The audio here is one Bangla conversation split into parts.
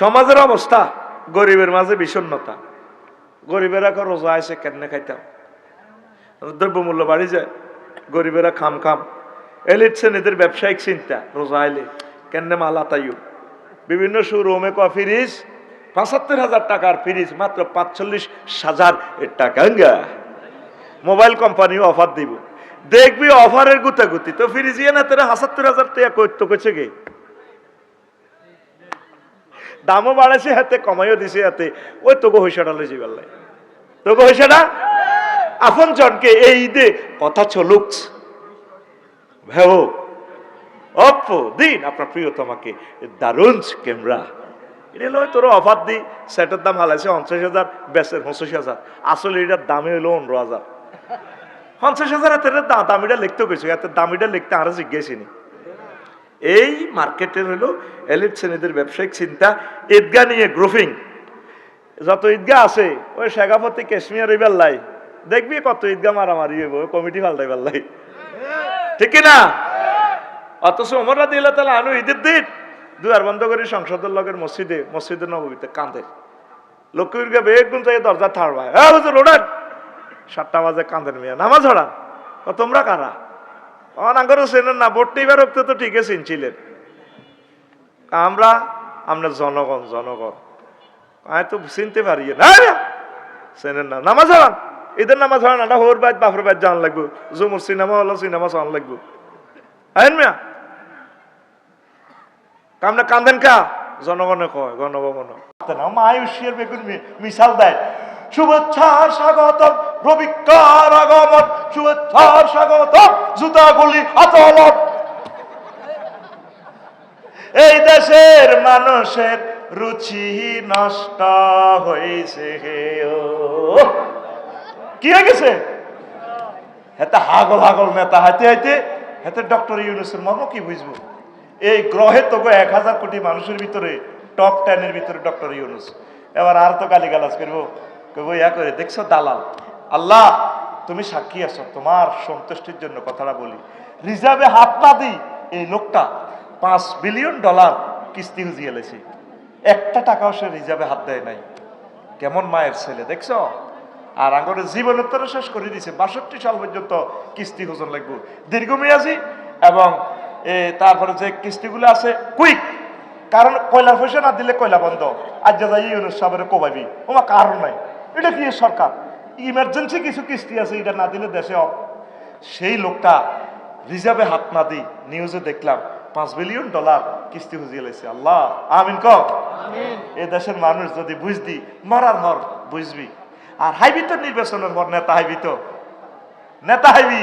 সমাজের অবস্থা গরিবের মাঝে বিষণ্ণতা। গরিবেরা কো রোজা আছে কেন খাইতাম? দ্রব্যমূল্য বাড়ি যায়, গরিবেরা খাম খাম। এলিট শ্রেণীদের ব্যবসায়িক চিন্তা, রোজা আইলে কেন মালা তাইও বিভিন্ন শোরুমে ক ফ্রিজ, পঁচাত্তর হাজার টাকার ফ্রিজ, মাত্র পাঁচচল্লিশ হাজার টাকা মোবাইল কোম্পানিও অফার দিব। দেখবি অফারের গুতাগুতি, তো ফ্রিজ ইয়ে না তোরা হাসাত্তর হাজার টাকা করতে করছে গে। দামও বাড়াইছে হাতে, কমাইও দিছে হাতে। ওই তোকে হইসাটা লইছি বেল্লাই তোকে হইসাটা আপন জনকে এই ঈদে কথা চলুক। ভেও অপ্প, দিন আপনার প্রিয়তমাকে দারুণ ক্যামেরা। এটা হলো তোর অফার দি, সেটার দাম হালাইছে পঞ্চাশ হাজার বেচের পঁচাশি হাজার। আসলে এটার দামে হলো পনেরো হাজার। পঞ্চাশ হাজার এত দামিটা লিখতে গেছে এত দামিটা লিখতে আরও জিজ্ঞেসি নি। এই মার্কেটের হলো এলিট শ্রেণীদের ব্যবসায়িক চিন্তা ঈদগা নিয়ে গ্রুপিং যত ঈদগা আছে, ওই শেখাপতি কাশ্মীর ওই বেল্লাই দেখবি কত ঈদগা মারামারি হইব কমিটি পাল্টাই বেল্লাই ঠিক না অথচ ওমরা দিলে তাহলে আনু ঈদের দিন। দুয়ার বন্ধ করে সংসদের লগের মসজিদে মসজিদের নবীতে কাঁদে। লক্ষ্মীর গে বেগুন থেকে দরজা থাড় ভাই হুজুর ওড়ান সাতটা বাজে কাঁদের মিয়া, নামাজ হড়ান তোমরা কারা? অনাগরও চেনেন না ভোট নিবার রক্ত তো ঠিকই চিনছিলেন। আমরা আমরা জনগণ জনগণ। আমি তো চিনতে পারি না। নামাজ হড়ান ঈদের নামাজ হড়ান না হোর বাইত, বাপর বাইত জান লাগবো। জুমুর সিনেমা হলো, সিনেমা চান লাগবো। আইন মিয়া? কামনা কান্দেন কা? জনগণে কয়, গণভবন। মায়ুষ্যের বেগুন মি- মিশাল দেয়। শুভেচ্ছার স্বাগতম, রবিকার আগমন। স্বাগতম, জুতাগুলি এই দেশের মানুষের রুচি নষ্ট হয়েছে। কি হয়ে গেছে? হেতে হাগল হাগল নেতা হাতে হাতে হেতে ডক্টর ইউনুসের মর্ম কি বুঝব? এই গ্রহে তো এক হাজার কোটি মানুষের ভিতরে টপ টেনের ভিতরে ডক্টর ইউনুস। এবার আর তো গালি গালাজ করব। করে দেখছ দালাল? আল্লাহ, তুমি সাক্ষী আছো, তোমার সন্তুষ্টির জন্য কথাটা বলি। রিজার্ভে হাত না দিই এই লোকটা, পাঁচ বিলিয়ন ডলার কিস্তি হুজিয়ে একটা টাকাও সে রিজার্ভে হাত দেয় নাই। কেমন মায়ের ছেলে, দেখছ? আর আঙ্গরের জীবনোত্তর শেষ করে দিছে বাষট্টি সাল পর্যন্ত কিস্তি হোজন লাগবে। দীর্ঘমেয়াজি এবং তারপরে যে কিস্তিগুলো আছে, কুইক! কারণ কয়লার পয়সা না দিলে কয়লা বন্ধ। আজ যা যাই ইউনুস সাহেবের কোবাইবি ওমা, কারণ নাই। এটা কি সরকার? ইমার্জেন্সি কিছু কিস্তি আছে এটা না দিলে দেশে অফ সেই লোকটা রিজার্ভে হাত না দিই নিউজে দেখলাম পাঁচ বিলিয়ন ডলার কিস্তি হুজিয়ে লাইছে আল্লাহ আমিন ক? এ দেশের মানুষ যদি বুঝদি মরার হর বুঝবি। আর হাইবি তো নির্বাচনের পর নেতা হাইবি তো। নেতা হাইবি।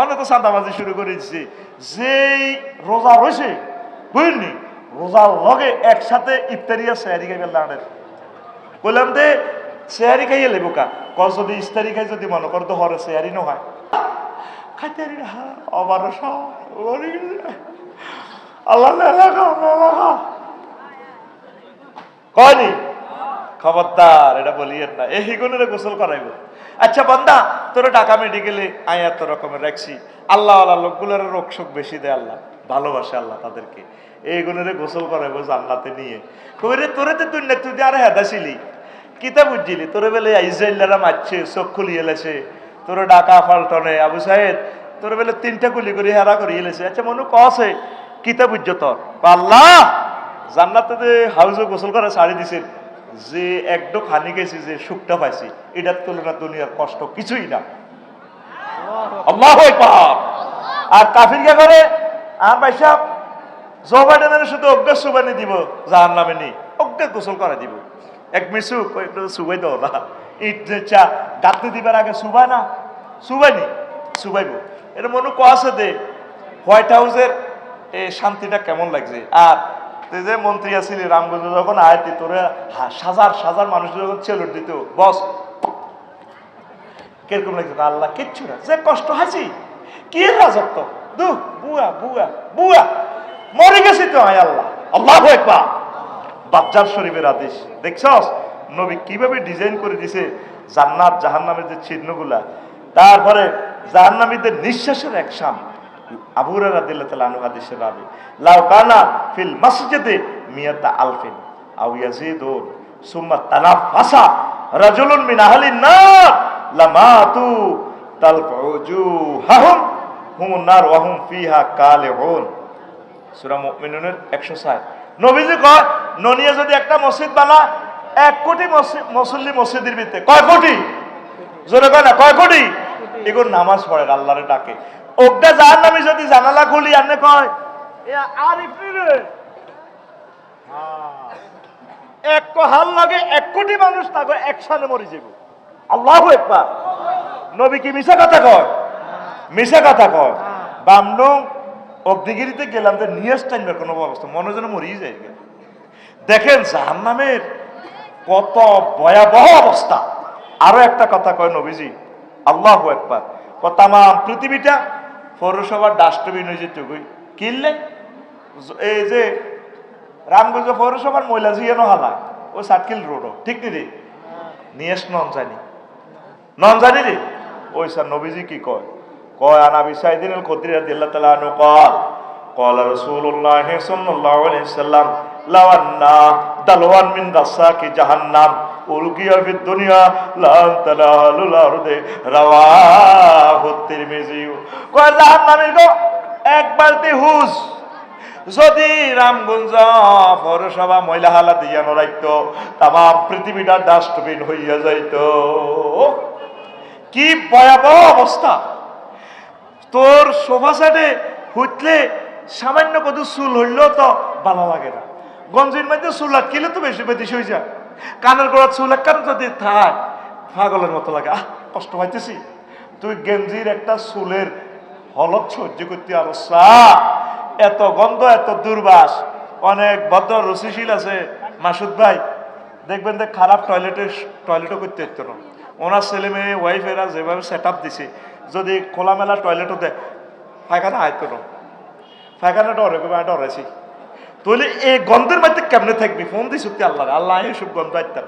অনেক তো চাঁদাবাজি শুরু করে দিচ্ছে যেই রোজা রয়েছে বুঝলি? রোজার লগে একসাথে ইফতারিয়া সেহারি লাড়ের। বললাম দে সেহারি খাইয়ে লেবো কা? ক যদি ইস্তারি খাই যদি মনে করতো হরে সেহারি নহয়। খাইতে আবার আল্লাহ কয়নি খবরদার, এটা বলিয়েন না। এই হিগুনের গোসল করাইব। আচ্ছা বান্দা, তোর ঢাকা মেডিকেলে আয় এত রকমের রাখছি। আল্লাহ আল্লাহ লোকগুলোর রোগ শোক বেশি দেয় আল্লাহ। ভালোবাসে আল্লাহ তাদেরকে। এই গুণের গোসল করাইবো জান্নাতে নিয়ে। কইরে, তোরে তো তুই না তুই আর হেদাছিলি কিতা বুঝছিলি? তোরে বেলে ইসরায়েলারা মারছে, চোখ খুলিয়ে এলেছে তোর ডাকা ফাল্টনে আবু সাহেদ তোর বেলে তিনটা গুলি করে হেরা করে এলেছে আচ্ছা মনু কসে, কিতা বুঝছ তোর আল্লাহ, জান্নাতে যে হাউজে গোসল করে শাড়ি দিছে, যে একডো খানি গেছি যে সুখটা পাইছি, এটার তুলনা দুনিয়ার কষ্ট কিছুই না। আর কাফির কে করে? আর পয়সা জো বাইডেনের শুধু অজ্ঞ সুবানি দিব যাহার নামে নি অজ্ঞ গোসল করে দিব। এক মিসু একটু সুবাই দাও না। ইট চা গাঁততে দিবার আগে সুবাই না? সুবাইনি সুবাইব এটা মনে আছে দে? হোয়াইট হাউসের এই শান্তিটা কেমন লাগছে? আর তুই যে মন্ত্রী আছিলি, রামগঞ্জ যখন আয়তি তোরে হা- সাজার সাজার মানুষ যখন চেলুট দিত। বস। কীরকম লাগছে আল্লাহ কিচ্ছু না। যে কষ্ট হাসি। কি রাজত্ব? দু বুয়া বুয়া বুয়া। মরে গেছি তো আয় আল্লাহ। আল্লাহ একবার বাচ্চার শরীফের আদেশ দেখছস? নবী কীভাবে ডিজাইন করে দিছে জান্নাত, জাহান্নামের যে চিহ্নগুলা তারপরে জাহান্নামীদের নিঃশ্বাসের এক সূরা মুমিনুনের 160 নবীজি কয় ননিয়া যদি একটা মসজিদ বানা, এক কোটি মুসল্লি মসজিদের ভিতরে। কয় কোটি? জোরে কয় না, কয় কোটি? এগুলো নামাজ পড়ে, আল্লাহরে ডাকে। ওটা যার নামে যদি জানালা খুলি আপনি কয় আর হ্যাঁ। এক হাল লাগে, এক কোটি মানুষ তাকে একসাথে মরে যাব আল্লাহ একবার নবী কি মিশা কথা কয়? মিশা কথা কয়। বামনু অগ্নিগিরিতে গেলাম তো নিয়ে টাইমের কোনো অবস্থা, মনে যেন মরিয়ে যায় দেখেন জাহান্নামের কত ভয়াবহ অবস্থা। আরও একটা কথা কয় নবীজি, আল্লাহ একবার তামাম পৃথিবীটা পৌরসভার ডাস্টবিন হয়ে যেত কিনলে এই যে রামগঞ্জ পৌরসভার মহিলা জিয়ানো হালায় ও সার্কিল রোডও ঠিক নি রে? নিয়েস নন জানি নন জানি রে? ওই স্যার নবীজি কি কয়? কয়, আনা বিসাইদিন কদ্রিরা দিল্লা তালা নু কল। কল রসুল্লাহ সাল্লাম এক যদি রামগঞ্জ, পৌরসভা মহিলা হালা দিয়া নড়াইত তাম পৃথিবীটা ডাস্টবিন হইয়া যাইত। কি ভয়াবহ অবস্থা! তোর সোফা সেটে হইতলে সামান্য কত চুল হইলেও তো ভালো লাগে না। গঞ্জির মধ্যে চুল আটকিলে তো বেশি বেশি হয়ে যায়। কানের গোড়া চুল কান যদি থাক? পাগলের মতো লাগে। আহ, কষ্ট পাইতেছি। তুই গেঞ্জির একটা চুলের হলত সহ্য করতে আরও এত গন্ধ, এত দুর্বাস। অনেক ভদ্র রসিশীল আছে মাসুদ ভাই। দেখবেন যে খারাপ টয়লেটে টয়লেটও করতে হতো না। ওনার ছেলে মেয়ে ওয়াইফেরা যেভাবে সেট আপ দিছে, যদি খোলামেলা টয়লেটও দেয় পায়খানা আয়তো না। পায়খানা ডরে ডরেছি তাহলে এই গন্ধের মধ্যে কেমনে থাকবি? ফোন দিস সত্যি আল্লাহ আল্লাহ এইসব গন্ধ আইতাম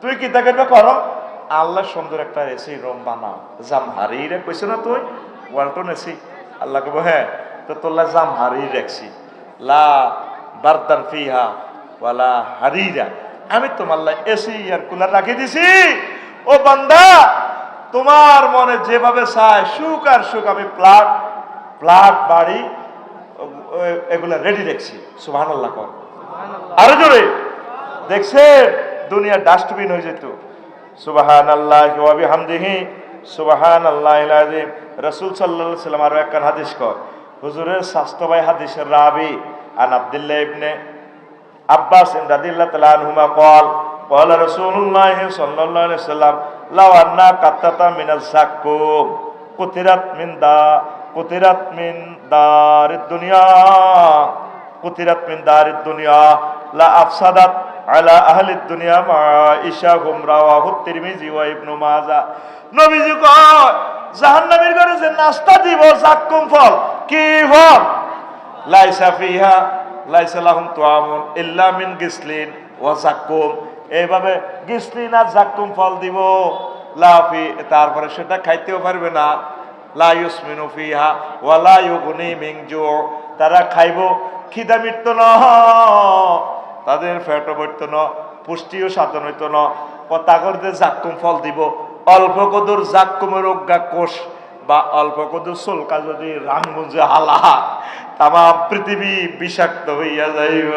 তুই কি দেখবে করো? আল্লাহ সুন্দর একটা এসি রুম বানাও। জাম হারিয়ে কইছে না তুই? ওয়ালটন এসি আল্লাহ কব হ্যাঁ তো তোল্লা জাম হারিয়ে রাখছি লা বারদান ফিহা ওয়ালা হারিরা। আমি তোমার লাই এসি আর কুলার রাখি দিছি। ও বান্দা, তোমার মনে যেভাবে চায় সুখ আর সুখ, আমি প্লাট প্লাট বাড়ি এগুলা রেডি রাখছি সুবহান আল্লাহ কর আরো জোরে দেখছে দুনিয়া ডাস্টবিন হয়ে যেত সুবাহান আল্লাহ হামদিহি সুবাহান আল্লাহ আজিম রসুল সাল্লাহ সাল্লাম আরো একটা হাদিস কর হুজুরের স্বাস্থ্য ভাই হাদিসের রাবি আন আব্দুল্লাহ ইবনে আব্বাস রাদিয়াল্লাহু তাআলা আনহুমা قال قال رسول الله صلى الله عليه وسلم لو أن قطة من الزكوم قطرت من دا কুতিরাত মিন দার দুনিয়া, কুতিরাত মিন দার দুনিয়া, লা আফসাদাত আলা আহলিদ দুনিয়া মা ঈশা হুম রাওয়াহু তিরমিজি ওয়া ইবনু মাজাহ নবীজি কয়, জাহান্নামের ঘরে যে নাস্তা দিব জাক্কুম ফল? কি ফল? লাইসা ফিহা, লাইসা লাহুম তুআমুন ইল্লা মিন গিসলিন ওয়া জাক্কুম এইভাবে গিসলিন আর জাক্কুম ফল দিব? লাফি, তারপরে সেটা খাইতেও পারবে না। তারা খাইব, খিদা মিটতো না, তাদের ফ্যাটও বইতো না, পুষ্টিও সাধন হইত না। করতে জাক্কুম ফল দিব। অল্প কদুর জাক্কুমের অজ্ঞা কোষ বা অল্প কদুর সোলকা যদি রামগঞ্জে হালা তামা পৃথিবী বিষাক্ত হইয়া যাইব।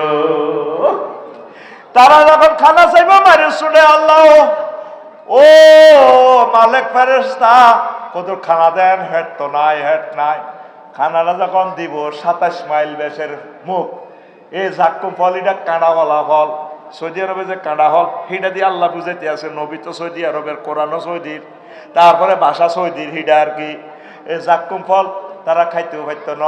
তারা যখন খানা চাইব, মারে শুনে আল্লাহ। ও, মালিক ফেরেস্তা কদুর খানা দেন, হেট তো নাই, হেট নাই। খানাটা যখন দিব, সাতাশ মাইল বেশের মুখ। এই জাক্কুম ফল, এটা কাঁড়াওয়ালা ফল। সৌদি আরবে যে কাঁড়া হল হিটা দিয়ে আল্লাহ বুঝাইতে আছে, নবী তো সৌদি আরবের, কোরআনও সৌদির। তারপরে ভাষা সৌদির হিডা আর কি। এই জাক্কুম ফল, তারা খাইতেও পাইতো ন।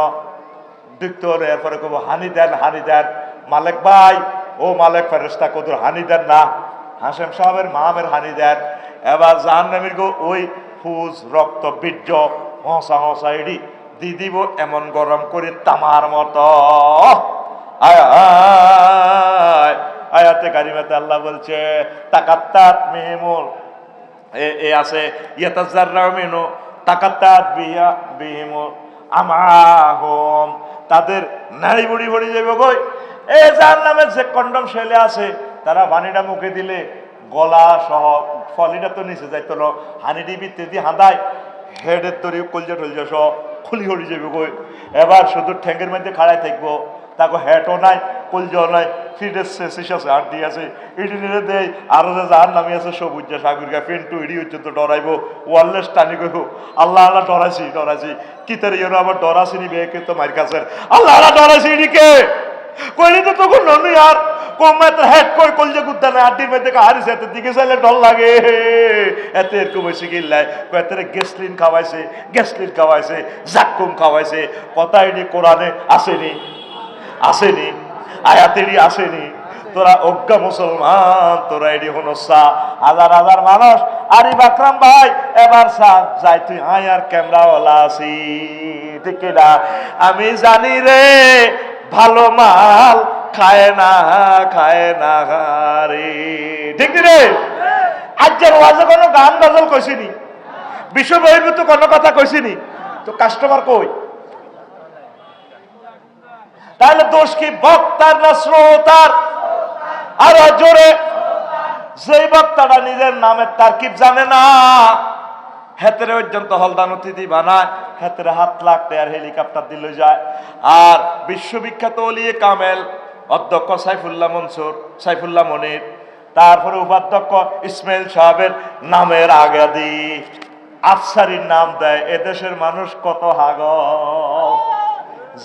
দেখতে হলে এরপরে কব হানি দেন হানি দেন। মালেক ভাই, ও মালিক ফেরেস্তা কদুর হানি দেন না। হাসেম সাহেবের মামের হানি দেন। এবার জাহান্নামীর গো ওই ফুজ, রক্ত, বীর্য, হসা হসা এডি দি দিব এমন গরম করে তামার মতো। আয় আয়, আয়াতে কারিমাতে আল্লাহ বলছে, তাকাত্তাত মেহমুল এ আছে ইয়াতাজাররাউ মিনু তাকাত্তাত বিয়া বিহিমুল, আমাহম। তাদের নাড়ি বুড়ি ভরে যাবে গই এ যার নামে যে কন্ডম শৈলে আছে তারা পানিটা মুখে দিলে গলা সহ ফলিটা তো নিচে যাইতো না হানিটি ভিতরে দিয়ে হাঁদায়, হেডের তরি কলজা টলজা সহ খুলি হলি যাবে কই। এবার শুধু ঠ্যাঙ্গের মধ্যে খাড়াই থাকব, তাকে হ্যাটও নাই, কলজাও নাই, ফিটের শেষ আছে, হাড্ডি আছে, ইডি নিরে দেয় আরও যে যার নামি আছে, সবুজ যে সাগরিকা পেন্টু ইডি হচ্ছে তো ডরাইবো, ওয়ারলেস টানি কইব, আল্লাহ আল্লাহ ডরাইছি ডরাইছি, কি তার ইয়ের আবার ডরাছি নি বেকে তো মার কাছে আল্লাহ আল্লাহ ডরাইছি ইডিকে কইলি তো তখন ননু আর কোমায় তো হেড কই কলজা কুদ্দা না আড্ডির মধ্যে হারিস, এত দিকে চাইলে ডর লাগে। এত এরকম হয়েছে গিল্লায় কয়েকটা গ্যাসলিন খাওয়াইছে গ্যাসলিন খাওয়াইছে, জাক্কুম খাওয়াইছে। কথা এটি কোরআনে আসেনি আসেনি, আয়াতেরই আসেনি। তোরা অজ্ঞা মুসলমান, তোরা এডি হনসা হাজার হাজার মানুষ। আরে বাকরাম ভাই, এবার সার যাই তুই আয় আর ক্যামেরাওয়ালা আছি ঠিক না আমি জানি রে, ভালো মাল খায় না খায় না রে। ঠিক রে? আজকের ওয়াজে কোনো গান গজল কইছিনি বিশ্ব বহির্ভূত কোনো কথা কইছিনি তো কাস্টমার কই? তাহলে দোষ কি? বক্তার না শ্রোতার? আরও জোরে। যেই বক্তাটা নিজের নামের তারকিব জানে না, হেতেরে পর্যন্ত হলদান অতিথি বানায়, হেতেরে হাত লাগতে আর হেলিকপ্টার দিল যায়। আর বিশ্ববিখ্যাত অলিয়ে কামেল অধ্যক্ষ সাইফুল্লাহ মনসুর, সাইফুল্লাহ মনির, তারপরে উপাধ্যক্ষ ইসমাইল সাহেবের নামের আগে দি আফসারির নাম দেয়, এদেশের মানুষ কত হাগল।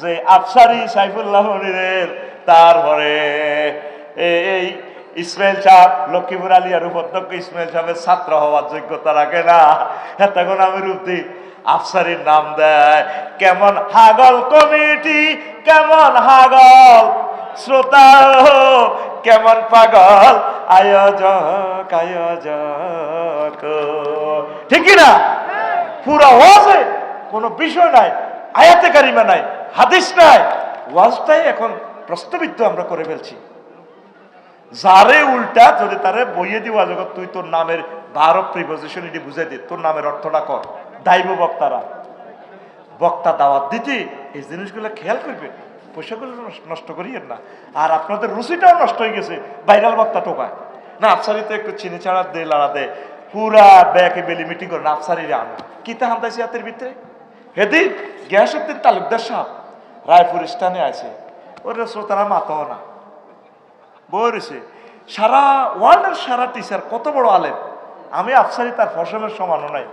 যে আফসারি সাইফুল্লাহ মনিরের, তারপরে এই ইসমাইল সাহেব, লক্ষ্মীপুর আলিয়ার উপাধ্যক্ষ ইসমাইল সাহেবের ছাত্র হওয়ার যোগ্যতা রাখে না। তখন আমি রূপ দিই, আফসারির নাম দেয়, কেমন হাগল কমিটি, কেমন হাগল। শ্রোতা কেমন পাগল? আয়োজক আয়োজক ঠিক না? পুরা ওয়াজে কোনো বিষয় নাই, আয়াতে কারিমা নাই, হাদিস নাই। ওয়াজটাই এখন প্রস্তাবিত আমরা করে ফেলছি। যারে উল্টা যদি তারে বইয়ে দিওয়া জগৎ, তুই তোর নামের বারো প্রিপোজিশন এটি বুঝাই দে, তোর নামের অর্থটা কর। দাইব বক্তারা। বক্তা দাওয়াত দিতে, এই জিনিসগুলো খেয়াল করবে। পয়সাগুলো নষ্ট- করিয়েন না। আর আপনাদের রুচিটাও নষ্ট হয়ে গেছে, ভাইরাল বক্তা টোকায়। না আফসারি তো একটু চিনি ছাড়া দে, লাড়া দে। পুরা ব্যাকে বেলি মিটিং করে আফসারি আনো। কি তা হামদাইছি হাতের ভিতরে? হেদিন গ্যাসের তালুকদার সাহেব রায়পুর স্থানে আছে। ওর শ্রোতারা মাতাও না। বই রয়েছে। সারা ওয়ার্ল্ডের সারা টিচার কত বড় আলেম। আমি আফসারি তার ফসলের সমানও নাই।